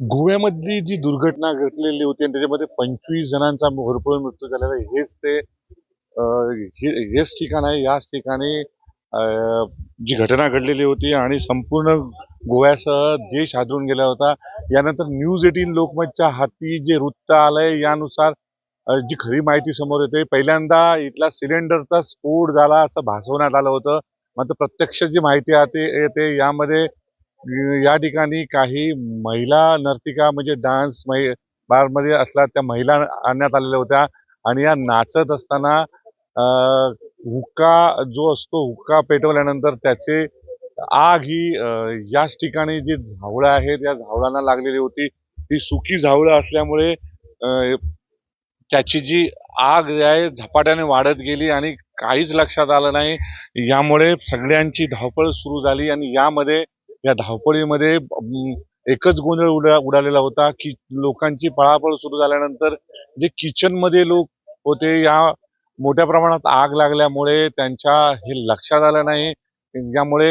गोव्यामधली जी दुर्घटना घडलेली होती आणि त्याच्यामध्ये पंचवीस जणांचा भरपूर मृत्यू झालेला आहे हेच ते हे- हेच ठिकाण आहे. याच ठिकाणी जी घटना घडलेली होती आणि संपूर्ण गोव्यासह देश हादरून गेला होता. यानंतर न्यूज एटीन लोकमतच्या हाती जे वृत्त आलंय यानुसार जी खरी माहिती समोर येते पहिल्यांदा इथला सिलेंडरचा स्फोट झाला असं भासवण्यात आलं होतं. मात्र प्रत्यक्ष जी माहिती आते येते यामध्ये या ठिकाणी काही महिला नर्तिका म्हणजे डान्स बारमध्ये असला त्या महिला आणण्यात आलेल्या होत्या. आणि या नाचत असताना हुक्का जो असतो हुक्का पेटवल्यानंतर त्याचे आग ही याच ठिकाणी जी झावळं आहेत या झावळांना लागलेली होती. ती सुकी झावळं असल्यामुळे त्याची जी आग आहे झपाट्याने वाढत गेली आणि काहीच लक्षात आलं नाही. यामुळे सगळ्यांची धावपळ सुरू झाली आणि यामध्ये या धावपळीमध्ये एकच गोंधळ उडा उडालेला होता की लोकांची पळापळ सुरू झाल्यानंतर जे किचनमध्ये लोक होते या मोठ्या प्रमाणात आग लागल्यामुळे त्यांच्या हे लक्षात आलं नाही. यामुळे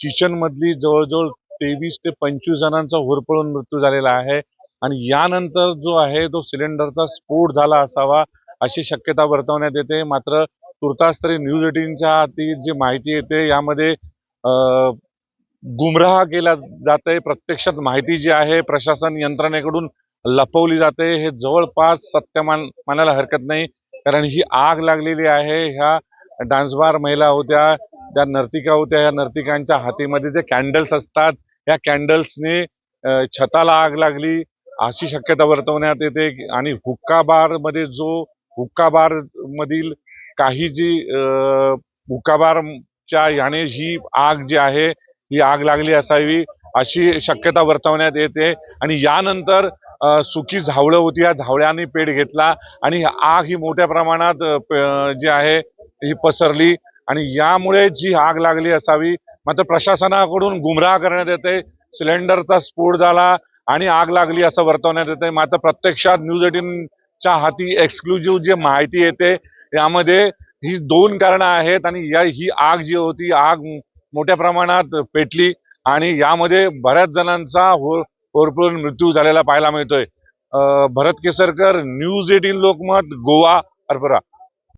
किचन मधली जवळजवळ तेवीस ते पंचवीस जणांचा होरपळून मृत्यू झालेला आहे आणि यानंतर जो आहे तो सिलेंडरचा स्फोट झाला असावा अशी शक्यता वर्तवण्यात येते. मात्र तुर्तास तरी न्यूज एटीनच्या हाती जी माहिती येते यामध्ये गुमराह केला जात आहे प्रत्यक्षात माहिती जी आहे प्रशासन यंत्रणेकडून लपवली जाते. हे जवळपास सत्य मान मानायला हरकत नाही. कारण ही आग लागलेली आहे. ह्या डान्सबार महिला होत्या ज्या नर्तिका होत्या या नर्तिकांच्या हातीमध्ये जे कॅन्डल्स असतात या कॅन्डल्सने छताला आग लागली. अशी शक्यता वर्तवण्यात येते आणि हुक्का बारमध्ये जो हुक्का बार मधील काही जी अं, हुक्का बारच्या याने ही आग जी आहे ही आग लागली असावी अशी शक्यता वर्तवण्यात येते. आणि यानंतर सुकी झावळं होती या झावळ्यांनी पेट घेतला. आणि आग ही मोठ्या प्रमाणात जी आहे ही पसरली. आणि यामुळे जी आग लागली असावी मात्र प्रशासनाकडून गुमराह करण्यात येते. सिलेंडरचा स्फोट झाला आणि आग लागली असं वर्तवण्यात येते. मात्र प्रत्यक्षात न्यूज एटीनच्या हाती एक्सक्लुझिव्ह जी माहिती येते यामध्ये ही दोन कारणं आहेत. आणि या ही आग जी होती आग मोठ्या प्रमाणात पेटली आणि यामध्ये बऱ्याच जणांचा होर होरपळून मृत्यू झालेला पाहायला मिळतोय. भरत केसरकर न्यूज एटीन लोकमत गोवा हरभरा.